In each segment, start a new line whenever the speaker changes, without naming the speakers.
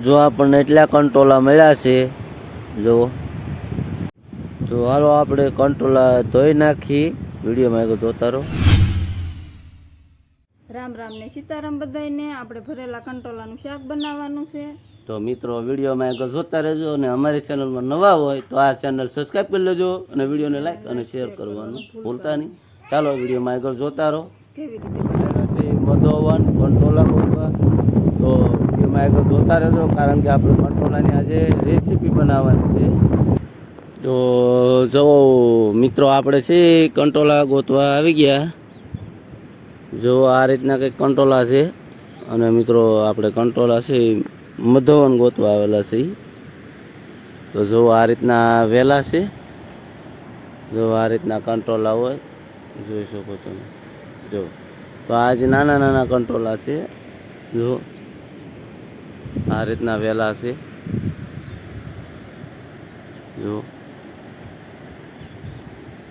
જો આપણને એટલા કંટ્રોલા મળ્યા છે જો. તો હાલો આપણે કંટ્રોલા ધોઈ નાખી વિડીયોમાં આગળ જોતા રહો.
રામ રામ ને સીતારામ બધાયને. આપણે ભરેલા કંટોલાનું શાક બનાવવાનું છે.
તો મિત્રો વિડીયોમાં આગળ જોતા રહેજો અને અમારી ચેનલમાં નવા હોય તો આ ચેનલ સબસ્ક્રાઈબ કરી લેજો અને વિડીયોને લાઈક અને શેર કરવાનું ભૂલતા નહીં. ચાલો વિડીયોમાં આગળ જોતા રહો.
કેવી રીતે
મધોવન કંટોલા તો વિડીયોમાં આગળ જોતા રહેજો, કારણ કે આપણે કંટોલાની આજે રેસીપી બનાવવાની છે. તો જો મિત્રો, આપણે છે કંટોલા ગોતવા આવી ગયા. જો આ રીતના કંઈક કંટોલા છે. અને મિત્રો, આપણે કંટોલા છે મધવન ગોતવા આવેલા છે. તો જો આ રીતના વેલા છે. જો આ રીતના કંટોલા હોય, જોઈ શકો તમે જો, તો આજે નાના નાના કંટોલા છે. જો આ રીતના વેલા છે. જો.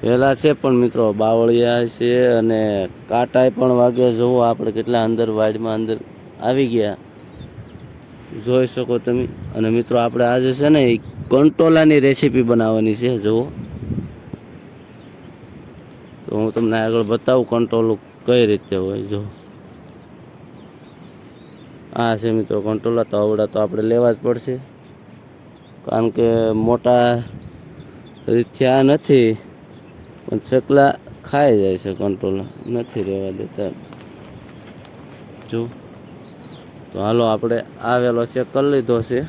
વેલા છે પણ મિત્રો, બાવળિયા છે અને કાંટાએ પણ વાગ્યા. જુઓ આપણે કેટલા અંદર વાડમાં અંદર આવી ગયા. જોઈ શકો તમે. અને મિત્રો, આપણે આજે છે ને એ કંટોલાની રેસીપી બનાવવાની છે, જુઓ. તો હું તમને આગળ બતાવું કંટ્રોલ કઈ રીતે હોય જો આ છે મિત્રો કંટ્રોલા તો આવડા તો આપણે લેવા જ પડશે. કારણ કે મોટા થયા નથી, પણ ચકલા ખાઈ જાય છે કંટ્રોલા નથી રહેવા દેતા. જો, તો હાલો આપણે આવેલો ચેક કરી લીધો છે.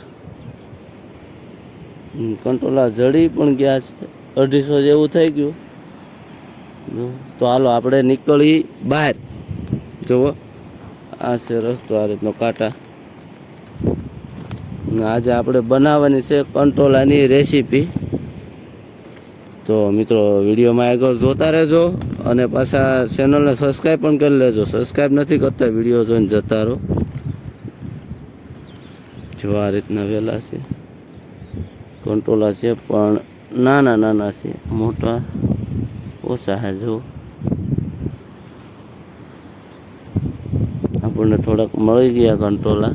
કંટ્રોલા જડી પણ ગયા છે. અઢીસો જેવું થઈ ગયું. તો હાલો આપણે નીકળી બહાર. જુઓ આ છે રસ્તો આ રીતનો કાંટા. આજે આપણે બનાવવાની છે કંટોલાની રેસીપી. તો મિત્રો વિડીયોમાં આગળ જોતા રહેજો અને પાછા ચેનલને સબસ્ક્રાઈબ પણ કરી લેજો. સબસ્ક્રાઈબ નથી કરતા વીડિયો જોઈને જતા રહો. જો આ રીતના વહેલા છે. કંટોલા છે પણ નાના નાના છે. મોટા ઓછા છે જો આપણને થોડાક મળી ગયા કંટોલા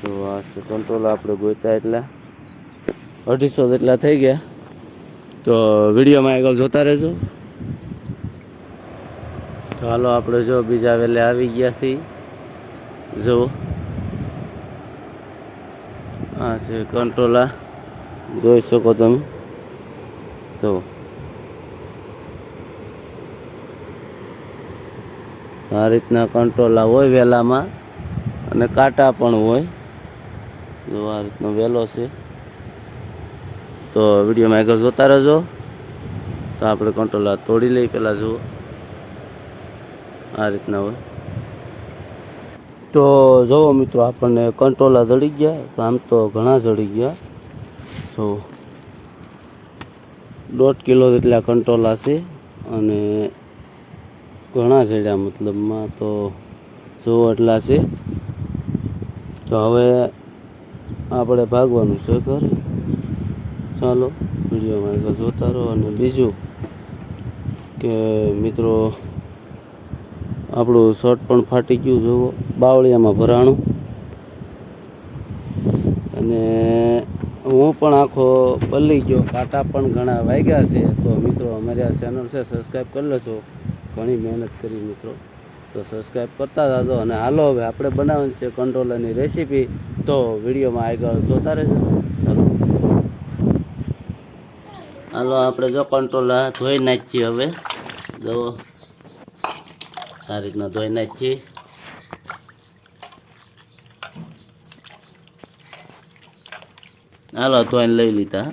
તો આ છે આપણે ગોતા એટલા. અઢીસો જેટલા થઈ ગયા. તો વિડીયોમાં આગળ જોતા રહેજો. ચાલો આપણે જો બીજા વેલે આવી ગયા છીએ. જુઓ આ છે કંટ્રોલા. જોઈ શકો તમે. તો આ રીતના કંટ્રોલા હોય વેલામાં અને કાંટા પણ હોય. જો આ રીતનો વેલો છે. તો વિડીયોમાં આગળ જોતા રહેજો. તો આપણે કંટ્રોલા તોડી લઈ પહેલાં જુઓ. આ રીતના હોય. તો જુઓ મિત્રો, આપણને કંટ્રોલા જડી ગયા. તો આમ તો ઘણા જડી ગયા. તો દોઢ કિલો જેટલા કંટ્રોલા છે. અને ઘણા ચડ્યા મતલબમાં તો જુઓ એટલા છે, તો હવે આપણે ભાગવાનું છે ઘરે. ચાલો, વિડીયોમાં એક જોતા રહો અને બીજું કે મિત્રો, આપણું શર્ટ પણ ફાટી ગયું, જુઓ, બાવળિયામાં ભરાણું. અને હું પણ આખો પલ્લી ગયો, કાંટા પણ ઘણા વાગ્યા છે. તો મિત્રો, અમારી આ ચેનલ છે સબસ્ક્રાઈબ કરી લેજો. ઘણી મહેનત કરી મિત્રો. તો સબસ્ક્રાઈબ કરતા જાજો અને હાલો હવે આપણે બનાવવાની છે કંટ્રોલરની રેસીપી તો વિડીયોમાં આગળ જોતા રહેજો. ચાલો. હાલો, આપણે જો કંટ્રોલર ધોઈ નાખીએ હવે. જો આ રીતના ધોઈ નાખીએ. હાલો, ધોઈને લઈ લીધા.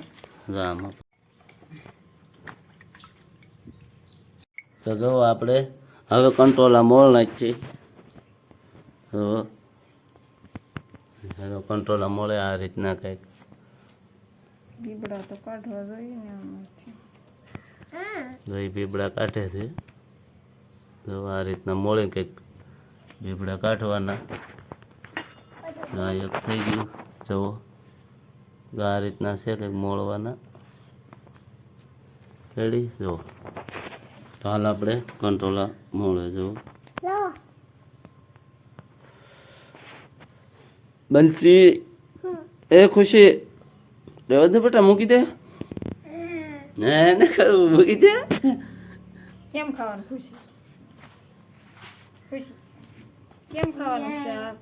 રામ તો જો આપણે હવે કંટ્રોલ આ મોલ નાખીએ. તો હવે આ મળે આ રીતના કંઈક.
બીબડા તો કાઢવા જોઈએ ને
કાઢે છે. તો આ રીતના મોળે કંઈક બીબડા કાઢવાના. આ એક થઈ ગયું. જવો આ રીતના છે કંઈક મોળવાના. રેડી જુઓ તો હાલ આપણે કંટ્રોલા મોડે જો બંસી એ ખુશી. રહેવા દે બેટા મૂકી દે. ને ને કરું મૂકી દે.
કેમ ખાવાનું ખુશી? ખુશી? કેમ ખાવાનું શાક?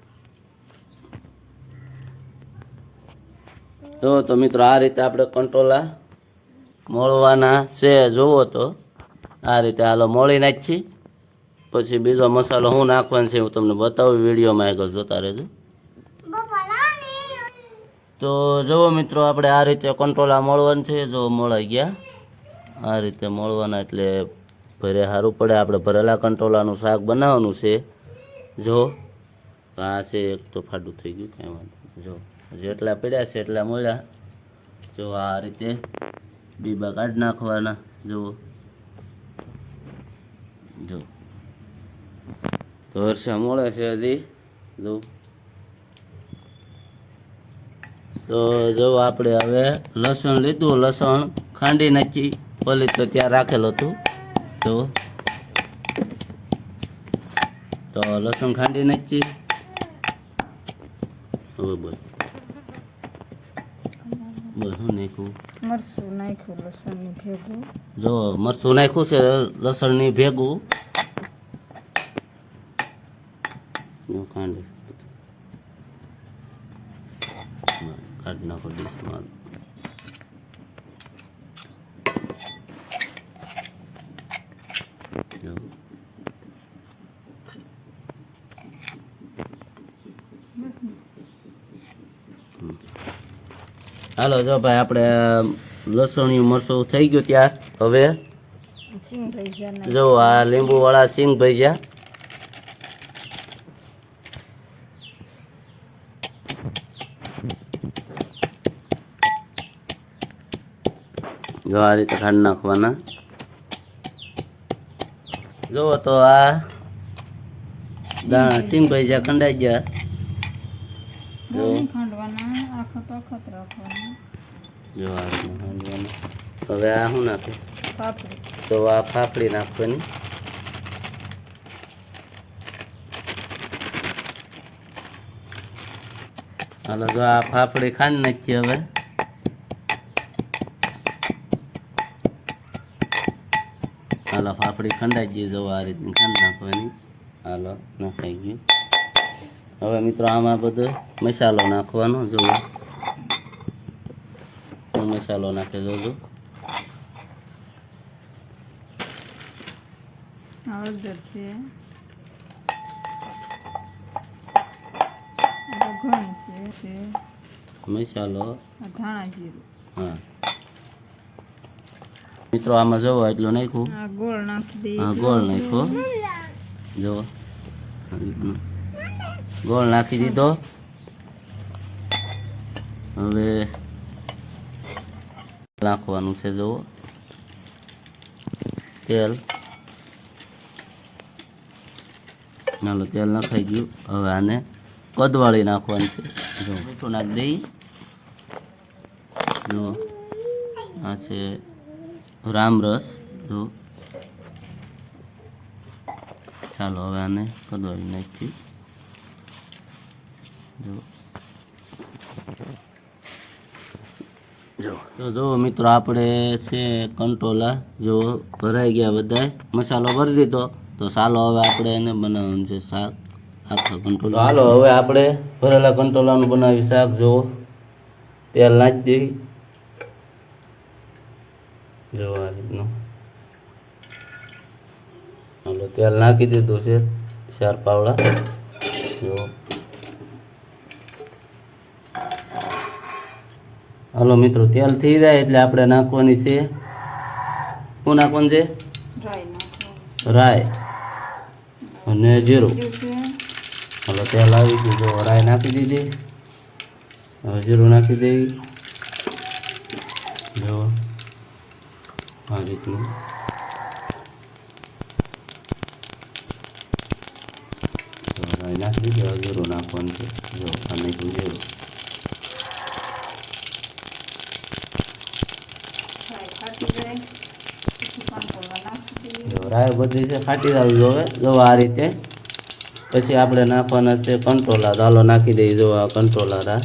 જો તો મિત્રો આ રીતે આપણે કંટ્રોલા મોળવાના છે. જોવો તો. આ રીતે હાલો મોળી નાખી. પછી બીજો મસાલો હું નાખવાનો છે હું તમને બતાવું, વિડીયોમાં આગળ જોતા રહેજો. તો જુઓ મિત્રો, આપણે આ રીતે કંટ્રોલા મળવાનું છે. જો મોળાઈ ગયા, આ રીતે મળવાના એટલે ભરે સારું પડે. આપણે ભરેલા કંટ્રોલાનું શાક બનાવવાનું છે. જો, આ છે એક તો ફાડું થઈ ગયું, કંઈ વાંધો. જો, જેટલા પડ્યા છે એટલા મળ્યા. જો આ રીતે બીબા કાઢી નાખવાના. જુઓ. જો. તો વર્ષા મળે છે હજી. જો. તો જો આપણે હવે લસણ લીધું, લસણ ખાંડી નાખી. પલી તો ત્યાં રાખેલું હતું. જો. તો લસણ ખાંડી નાખી. હવે બોલ. નાખ્યું?
મરચું નાખ્યું લસણની ભેગું.
જો મરસું નાખ્યું છે લસણની ભેગું. કાંડી કાઢી નાખો ડીશમાં. જો. હાલો જો ભાઈ આપણે લસણિયું મરચું થઈ ગયું ત્યાં. હવે જો આ લીંબુ વાળા સિંગ ભજીયા જો આ રીતે ખાંડ નાખવાના. જુઓ તો આ દાણા સિંગ ભજીયા ખંડાઈ ગયા. જો.
રાખવાના
ખાંડવાનું હવે આ શું નાખે? તો આ ફાફડી નાખવાની. હાલો જો આ ફાફડી ખાંડ નાખીએ હવે. હાલો ફાફડી ખંડાઈ ગઈ. જવું આ રીતની ખાંડ નાખવાની. હાલો નાખાઈ ગયું. હવે મિત્રો આમાં બધો મસાલો નાખવાનો જુઓ. મસાલો નાખે
હળદર છે ઘણી છે છે
મસાલો
ધાણા જીરું
હા મિત્રો આમાં જવો એટલું
ગોળ નાખી દઈએ
હા ગોળ નાખ્યો જો ગોળ નાખી દીધો હવે નાખવાનું છે, જુઓ. તેલ. ચાલો, તેલ નખાઈ ગયું. હવે આને કદવાળી નાખવાનું છે. જો મીઠું નાખી દઈ. જો આ છે રામરસ જો ચાલો, હવે આને કદવાળી નાખી. જો જો. તો જો મિત્રો આપણે છે કંટોલા જો ભરાઈ ગયા બધાય. મસાલો ભરી દીધો. તો ચાલો હવે આપણે એને બનાવવાનું છે શાક. આખા કંટોલા હાલો હવે આપણે ભરેલા કંટોલાનું બનાવી શાક. જો. તેલ નાખી દેવી. જો આ રીતનું. હાલો તેલ નાખી દીધું છે ચાર પાવડા. જો. હાલો મિત્રો તેલ થઈ જાય એટલે આપણે નાખવાની છે. શું નાખવાનું છે? રાય અને જીરું. હાલો તેલ આવી ગયું. જો રાય નાખી દીધી. હવે જીરું નાખી દેવી. જો આ રીતનું. નાખી દીધી. હવે જીરું નાખવાનું છે. જો આ નાખ્યું જીરું.
ડ્રાય જાય
રાય બધી છે, ફાટી જવી જોવે જો આ રીતે. પછી આપણે નાખવાના છે કંટ્રોલા ચાલો નાખી દઈએ. જો આ કંટ્રોલા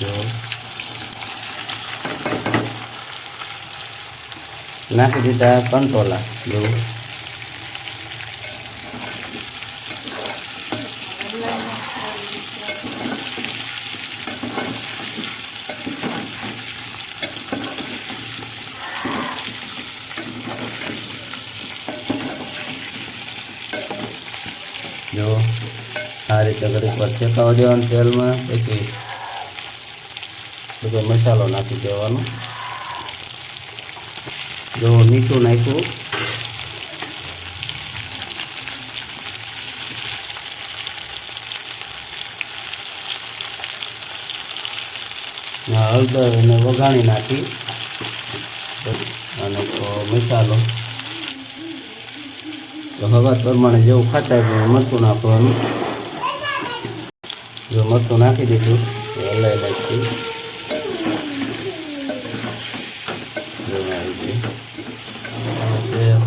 જો. નાખી દીધા કંટ્રોલા જો જો. રીતે ઘડીક વાર શેકાવા દેવાનું તેલમાં, પછી બધો મસાલો નાખી દેવાનો. જો મીઠું નાખ્યું હળદર અને વઘાણી નાખી, અને મસાલો. તો હવા પ્રમાણે જેવું ખાતા હોય મરચું નાખવાનું. જો મરચું નાખી દીધું. તો હલાઈ નાખી.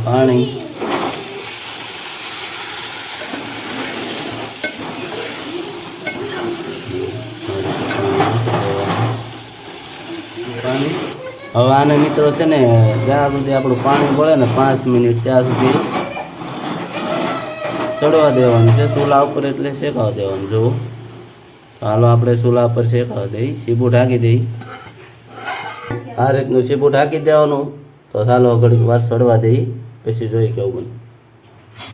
પાણી. હવે આને મિત્રો છે ને જ્યાં સુધી આપણું પાણી પડે ને પાંચ મિનિટ ત્યાં સુધી ચડવા દેવાનું છે. ચૂલા ઉપર એટલે શેકાવા દેવાનું જુઓ. હાલો આપણે ચૂલા પર શેકાવા દઈ. સીબું ઢાંકી દઈ. આ રીતનું સીબું ઢાંકી દેવાનું. તો ચાલો ઘડીક વાર ચડવા દઈ. પછી જોઈ કેવું બને.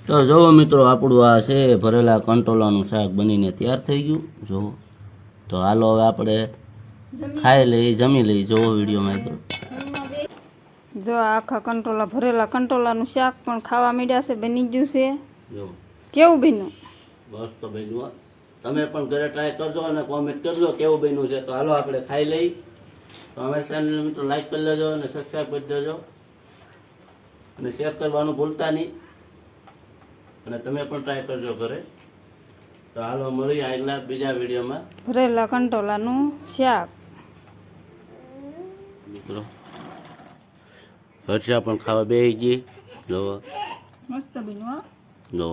તો જુઓ મિત્રો આપણું આ છે ભરેલા કંટોલાનું શાક બનીને તૈયાર થઈ ગયું. જુઓ. તો હાલો હવે આપણે ખાઈ લઈ જમી લઈ. જુઓ વિડીયોમાં તો
જો આખા કંટોલા ભરેલા કંટોલાનું શાક પણ ખાવા માંડ્યા છે બની ગયું છે. કેવું બન્યું?
બસ તો બન્યું. તમે પણ ઘરે ટ્રાય કરજો અને કોમેન્ટ કરજો કેવું બન્યું છે. તો હાલો આપણે ખાઈ લઈ. તો અમે ચેનલ મિત્રો લાઈક કરી લેજો અને સબસ્ક્રાઈબ કરી દેજો. અને શેર કરવાનું ભૂલતા નહીં. અને તમે પણ ટ્રાય કરજો ઘરે. તો હાલો મળીએ આગલા બીજા વિડીયોમાં
ભરેલા કંટોલાનું શાક.
મિત્રો હર્ષા પણ ખાવા બેસી ગઈ. જો
મસ્ત બન્યું હા.
જો